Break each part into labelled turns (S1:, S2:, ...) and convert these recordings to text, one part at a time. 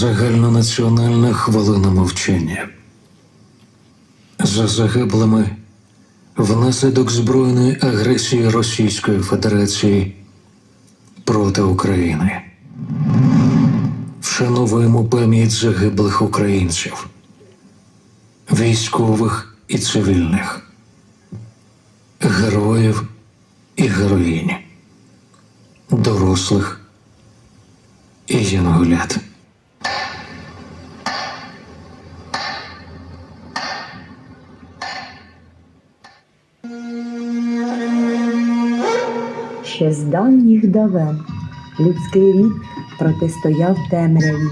S1: Загальнонаціональна хвилина мовчання. За загиблими внаслідок збройної агресії Російської Федерації проти України. Вшановуємо пам'ять загиблих українців, військових і цивільних, героїв і героїнь, дорослих і янголят.
S2: Ще з давніх давен людський рід протистояв темряві,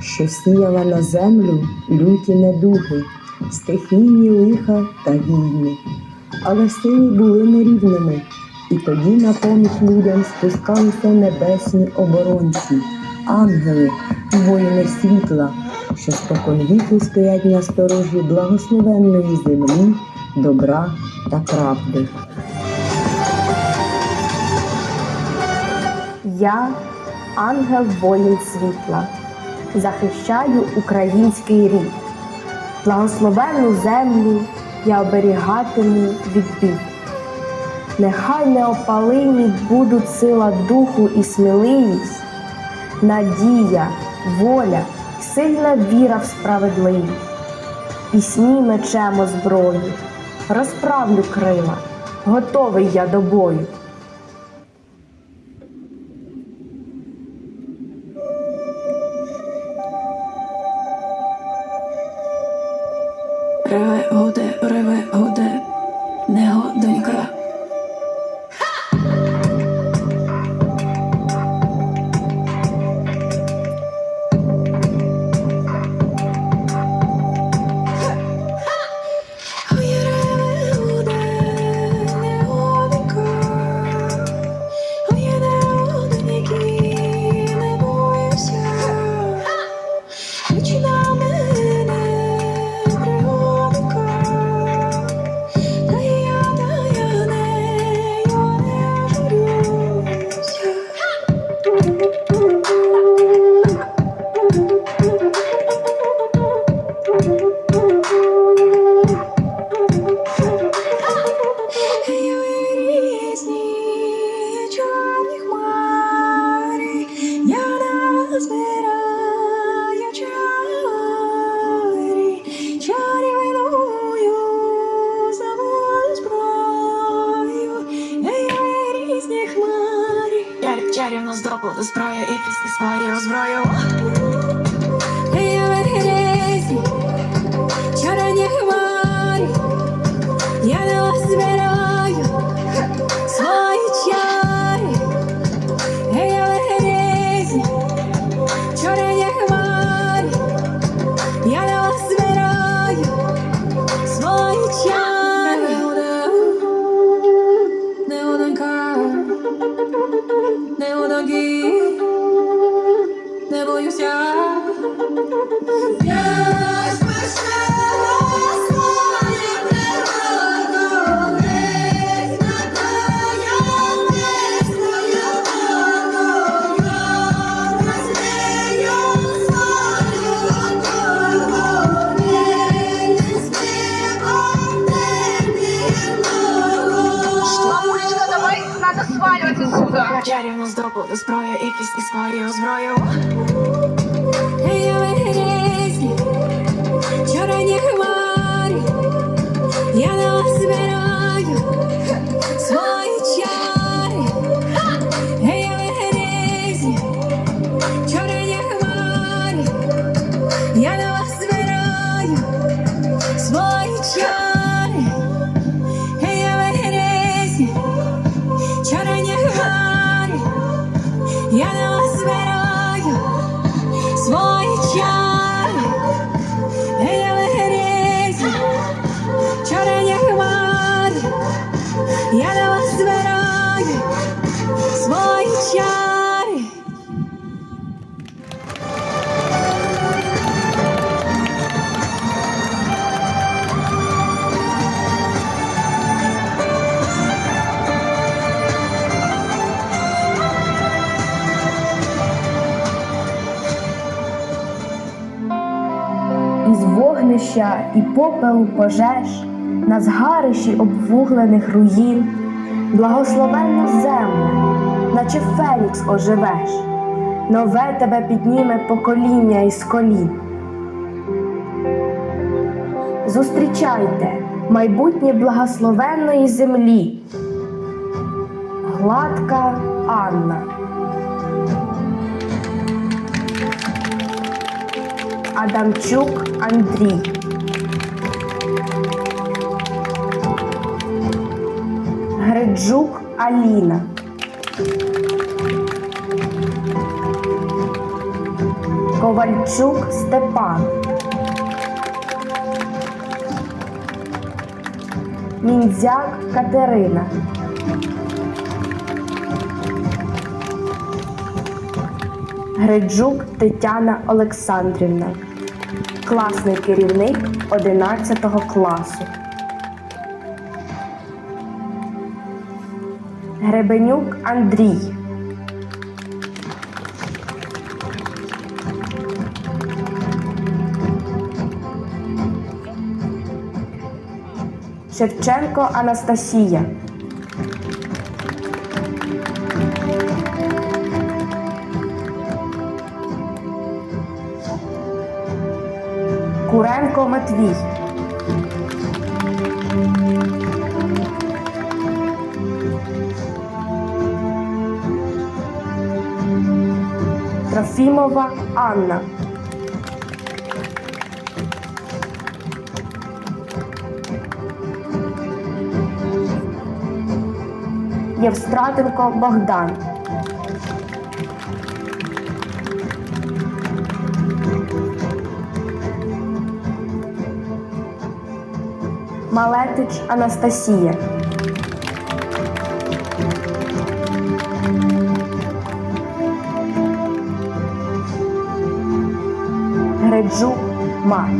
S2: що сіяла на землю люті недуги, стихійні лиха та війни. Але сили були нерівними, і тоді на поміч людям спускалися небесні оборонці, ангели, воїни світла, що спокон віку стоять на сторожі благословенної землі, добра та правди.
S3: Я ангел воїн світла, захищаю український рід. Благословенну землю я оберігатиму від бід. Нехай неопалимі будуть сила духу і сміливість, надія, воля, сильна віра в справедливість. Пісні мечем озброю, розправлю крила, готовий я до бою.
S4: Чорні хмарі. я не
S3: вогнища і попелу пожеж, на згарищі обвуглених руїн, благословенну землю, наче фенікс оживеш, нове тебе підніме покоління із колін. Зустрічайте майбутнє благословенної землі. Гладка Анна. Адамчук Андрій. Гриджук Аліна. Ковальчук Степан. Міндзяк Катерина. Гриджук Тетяна Олександрівна. Класний керівник 11 класу. Гребенюк Андрій. Шевченко Анастасія. Куренко Матвій. Трофімова Анна. Євстратенко Богдан. Малетич Анастасія. Греджук Ма.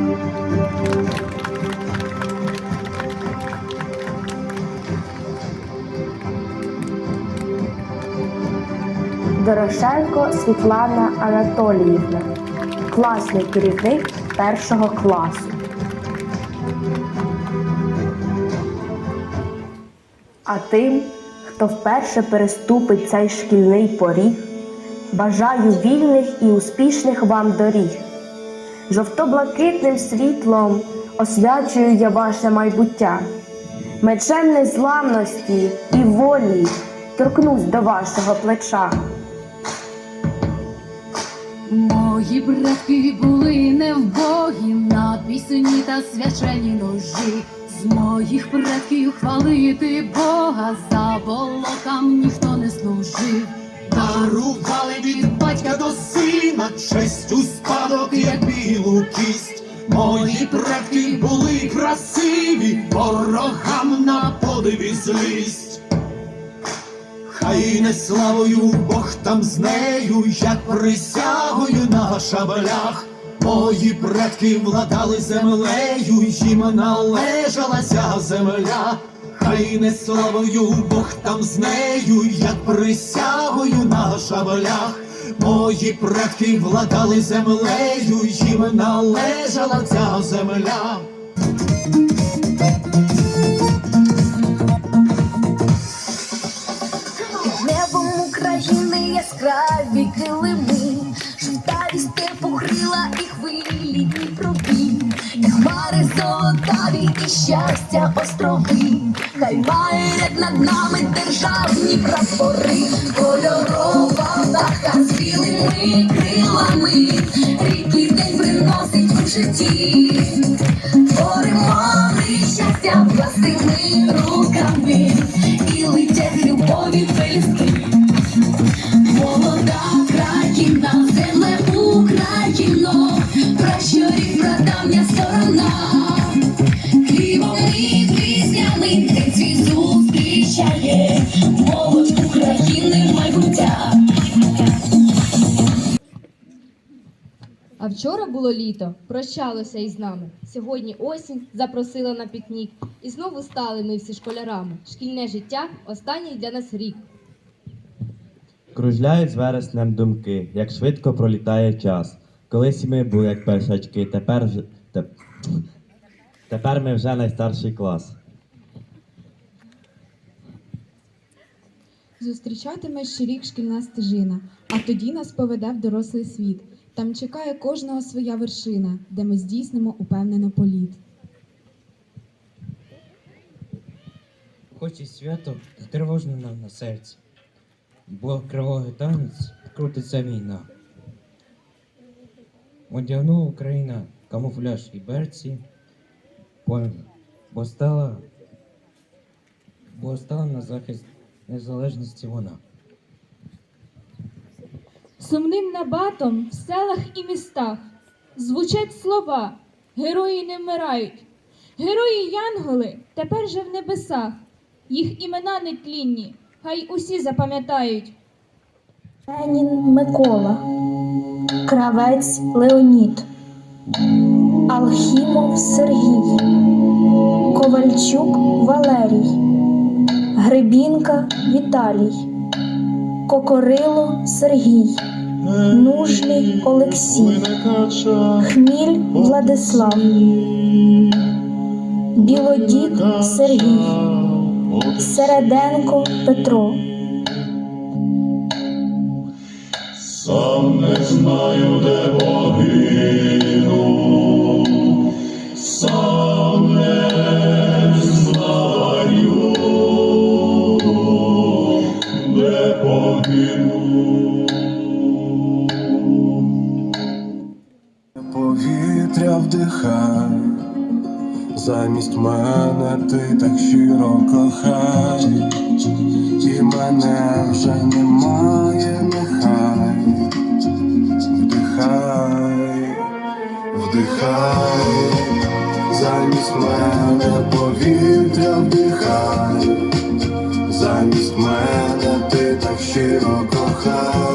S3: Дорошенко Світлана Анатоліївна. Класний керівник першого класу. А тим, хто вперше переступить цей шкільний поріг, бажаю вільних і успішних вам доріг. Жовто-блакитним світлом освячую я ваше майбуття, мечем незламності і волі торкнусь до вашого плеча.
S5: Мої предки були невбогі на пісні та свячені ножі. З моїх предків хвалити Бога за болотам ніхто не служив.
S6: Дарували від батька до сина честь у спадок, як білу кість. Мої предки були красиві, ворогам на подиві злість. Хай не славою Бог там з нею, як присягою на шабелях. Мої предки владали землею, їм належала ця земля. Хай не славою Бог там з нею, як присягою на шабелях. Мої предки владали землею, їм належала ця земля.
S7: Небом України яскраві килими, степу щастя острови, хай мають над нами державні прапори, кольорова птаха з білими крилами, рідний день приносить у житті. Творимо ми щастя власними руками і летять любові пелюстки. Піснями зустрічає молодь України майбуття.
S8: А вчора було літо, прощалося із нами. Сьогодні осінь запросила на пікнік. І знову стали ми всі школярами. Шкільне життя останній для нас рік.
S9: Кружляють з вереснем думки, як швидко пролітає час. Колись ми були як першачки, тепер Теп- Тепер ми вже найстарший клас.
S10: Зустрічатиме ще рік шкільна стежина, а тоді нас поведе в дорослий світ. Там чекає кожного своя вершина, де ми здійснимо упевнено політ.
S11: Хоч і свято, тривожно нам на серці, бо кривавий танець крутиться війна. Одягнула Україна камуфляж і берці, бо стала, бо стала на захист незалежності вона.
S12: Сумним набатом в селах і містах звучать слова Герої не вмирають. Герої Янголи тепер же в небесах. Їх імена нетлінні, хай усі запам'ятають.
S4: Ленін Микола, Кравець Леонід, Алхімов Сергій, Ковальчук Валерій, Гребінка Віталій, Кокорило Сергій, Нужний Олексій, Хміль Владислав, Білодік Сергій, Середенко Петро.
S13: Сам не знаю, де погину, Вдихай, замість мене ти так щиро кохай, і мене вже немає, нехай. Вдихай, вдихай, замість мене повітря вдихай, замість мене ти так щиро кохай,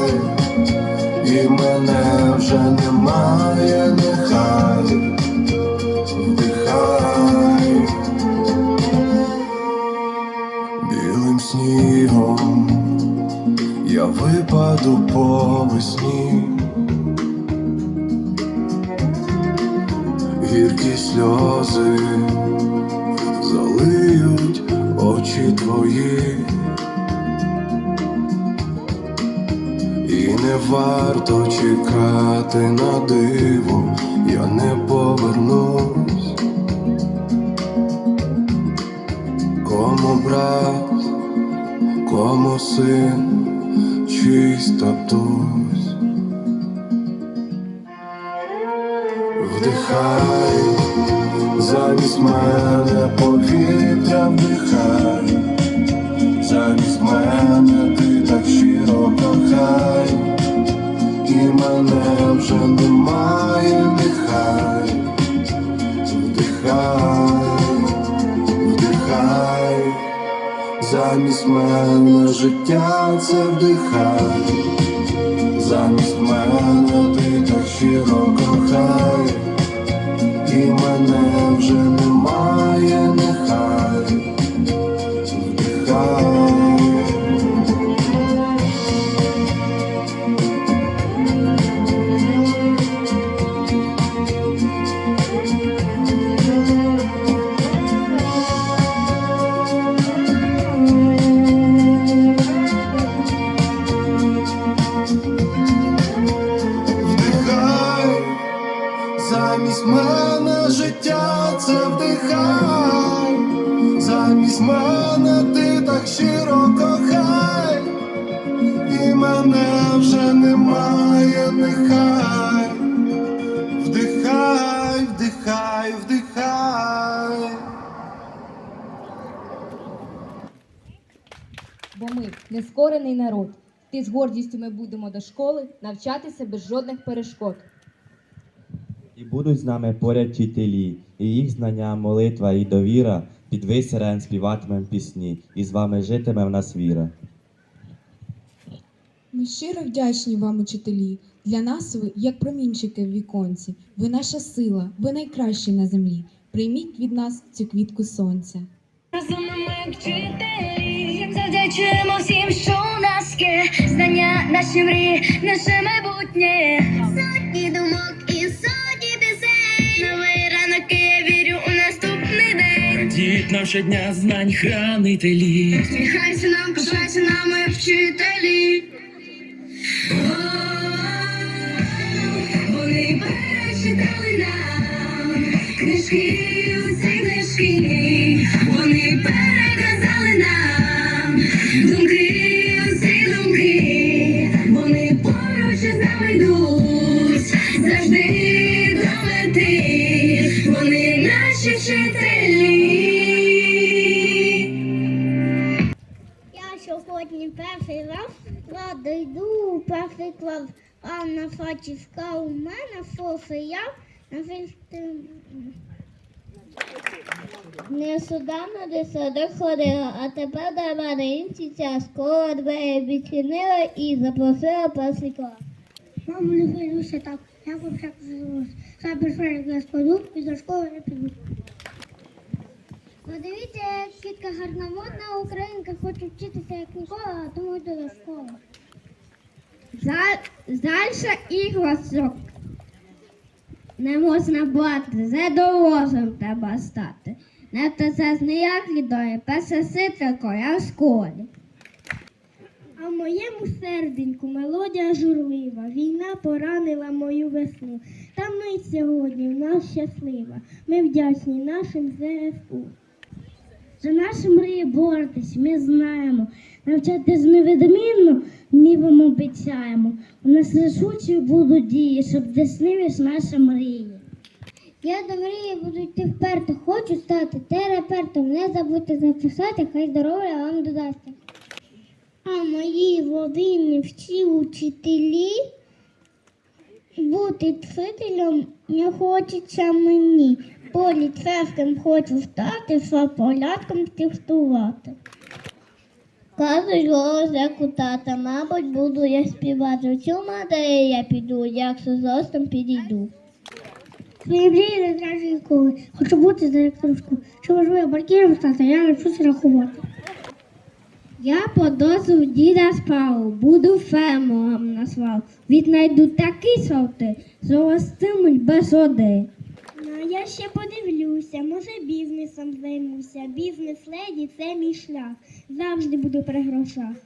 S13: варто чекати на диво, я не повернусь. Кому брат, кому син, чийсь татусь.
S12: Бо ми нескорений народ. Ти з гордістю ми будемо до школи навчатися без жодних перешкод.
S9: І будуть з нами поряд вчителі, і їх знання, молитва і довіра під висерен співатимем пісні, і з вами житиме в нас віра.
S10: Ми щиро вдячні вам, учителі. Для нас ви як промінчики в віконці. Ви наша сила, ви найкращі на землі. Прийміть від нас цю квітку сонця.
S4: Розумними як вчителі, Вчимо всім, що у нас є знання, наші мрії, наше майбутнє. Сотні думок і сотні пісень. Новий
S11: ранок і я вірю у наступний день. Дід нам щодня знань хранителі.
S7: Сміхайся нам, пишайся нами, вчителі. Вони перечитали нам книжки.
S14: Софія на фільм. Не судано до саду ходила, а тепер до Маринці ця школа двері відчинила і запросила перший клас. Мамо, не хвилюйся так, я вже зрозумілася. Сам перший клас ходу і до школи не піду. Подивіться, як кітка гарномодна українка хоче вчитися як ніколи, а тому йде до школи. Дальше ігласок. Не можна бати, за дорожем треба стати. Не то це ніяк лідої, перше ситрко, я в школі. А в моєму серденьку мелодія журлива, війна поранила мою весну. Та ми сьогодні в нас щаслива. Ми вдячні нашим ЗСУ. За наші мрії боротись, ми знаємо. Навчатись невідмінно, ми вам обіцяємо. У нас рішучі будуть дії, щоб здійснились наші мрії. Я до мрії буду йти вперто, хочу стати терапевтом. Не забудьте записати, хай здоров'я вам додасться. А мої родині всі учителі бути вчителем не хочеться мені. Поліцейським хочу стати, щоб порядком тестувати. Кажуть, голос як у тата, мабуть, буду я співати. Цю матері я піду, як з зостом підійду. Свої мрії не зразу ніколи. Хочу бути директором школи. Що важливо банкіром стати, я навчуся рахувати. Я по дозволу діда спав, буду фермером назвав. Віднайду такі сорти, що ростимуть без води. Ну, я ще подивлюся, може бізнесом займуся. Бізнес-леді це мій шлях. Завжди буду при грошах.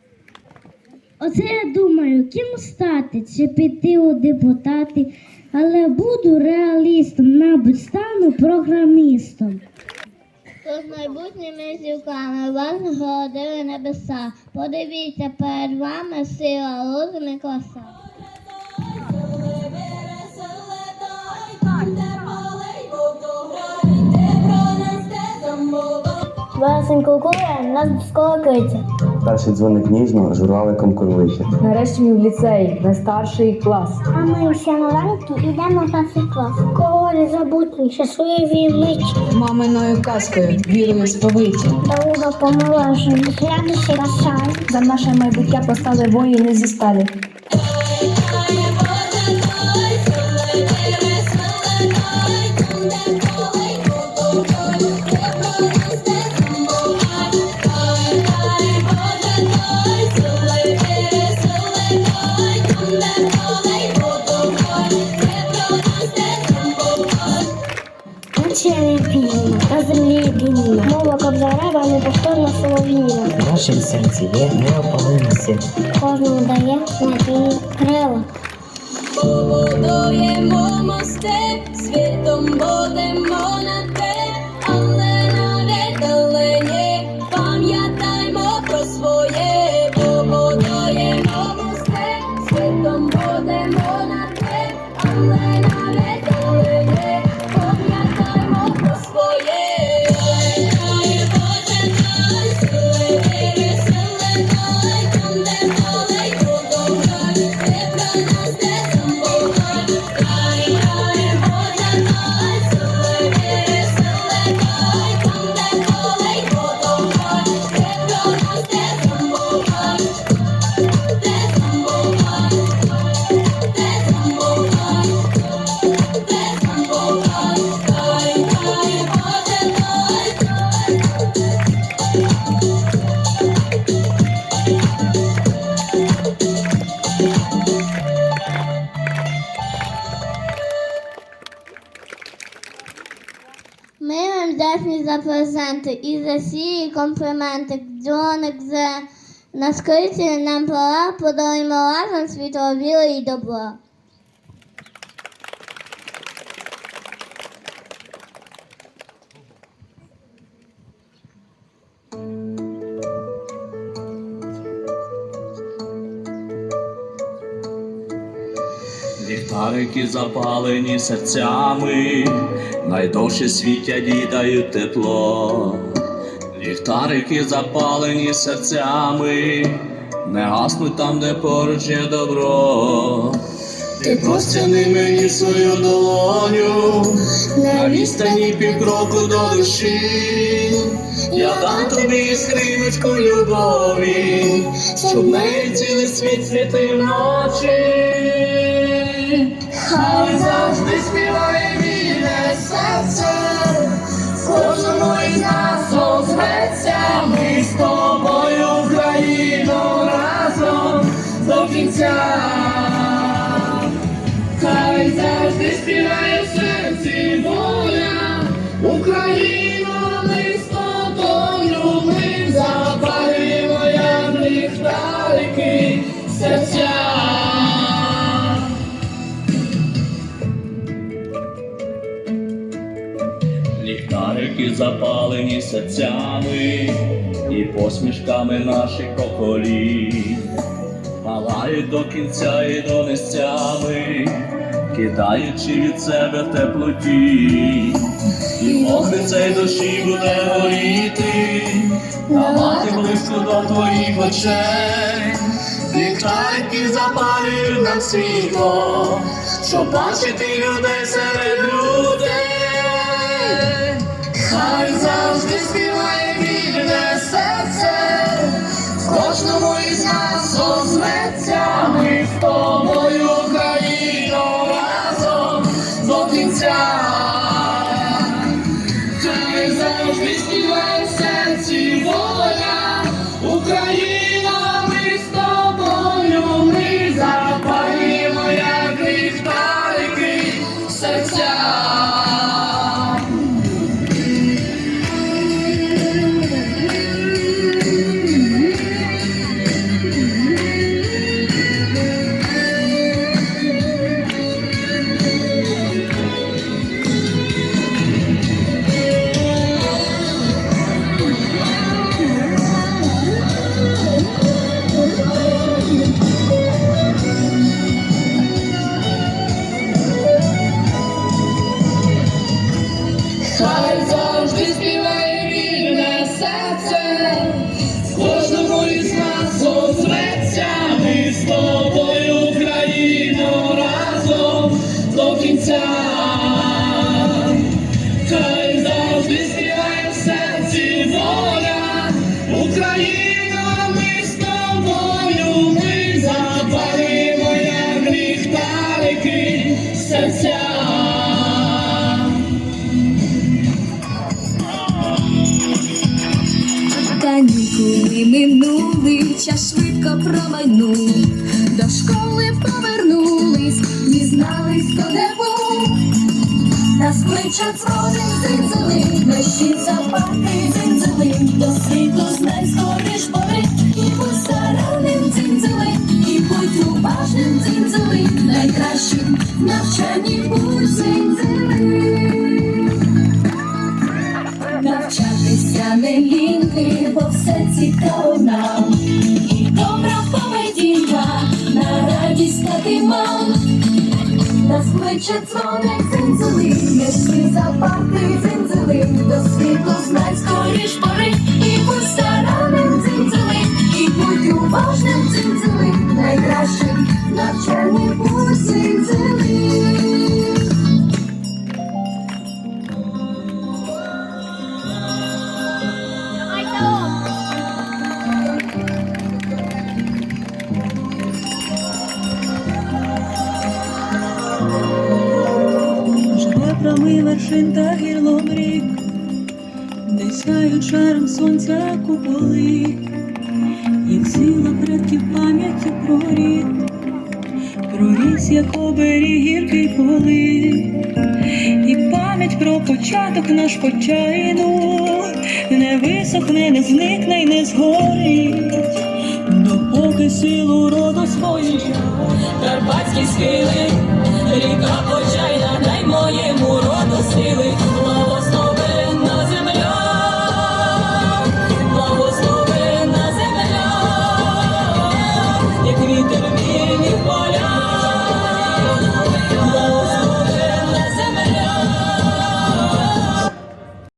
S14: Оце я думаю, ким стати, чи піти у депутати, але буду реалістом, мабуть, стану програмістом. То з майбутніми зірками вас городили небеса. Подивіться, перед вами сила розум і Власенько коли нас сколокиться.
S9: Перший дзвоник ніжно, журавликом курличе.
S3: Нарешті ми в ліцеї, найстарший клас.
S14: А ми всі новенькі йдемо в перший клас. Кого Колорі забутні, щасливі мить.
S10: Маминою казкою, вірою сповиті.
S14: Дорога помилажу, глядачі красай.
S3: За наше майбуття постали воїни зі сталі.
S14: Кобзарева солов'їна.
S11: В нашім серці є неопалимий сила.
S14: Кожному дає надії крила.
S7: Побудуємо мости, світом будемо на
S14: вдячні за презенти і за всі компліменти. Дзвоник за на скриті нам пора, подаруємо разом світло віри і добра.
S15: Ліхтарики запалені серцями, найдовше світять і дають тепло. Ліхтарики запалені серцями, не гаснуть там, де поруч є добро. Ти простяни мені свою долоню, на відстані півкроку до душі. Я дам тобі скриночку любові, щоб неї цілий світ світив ночі. Хай завжди співає вільне серце, кожному із нас озветься, ми з тобою Україну разом до кінця. Ліхтарики запалені серцями і посмішками наших поколінь, палають до кінця і до нестями, кидаючи від себе теплу тінь, і вогни цей душі буде горіти, а мати близько до твоїх очей. Ліхтарики запалюють нам світло, щоб бачити людей серед людей. Хай завжди співає
S7: швидко промайнув. До школи повернулись, дізнались, хто де був. Нас кличуть дзвоним дзинзили, мерщій запати дзинзили, до світу знай скоріш бори, і будь старанним дзинзили, і будь уважним дзинзили, найкращим навчанні будь дзинзили. Навчатися не ліньки, бо все цікаво кличе дзвоник дзинзили, м'ясні запахи дзинзили, до світу знай скоріш пори,
S4: Струмами вершин та гірлом рік, де сяють шаром сонця куполи, і сила предків пам'яті про рід, про ріс, як оберіг гіркий поли, і пам'ять про
S16: початок наш почайну. Не висохне, не зникне й не згорить, допоки силу роду спожить, карпатські схили, ріка почайна, дай моєму. steal it.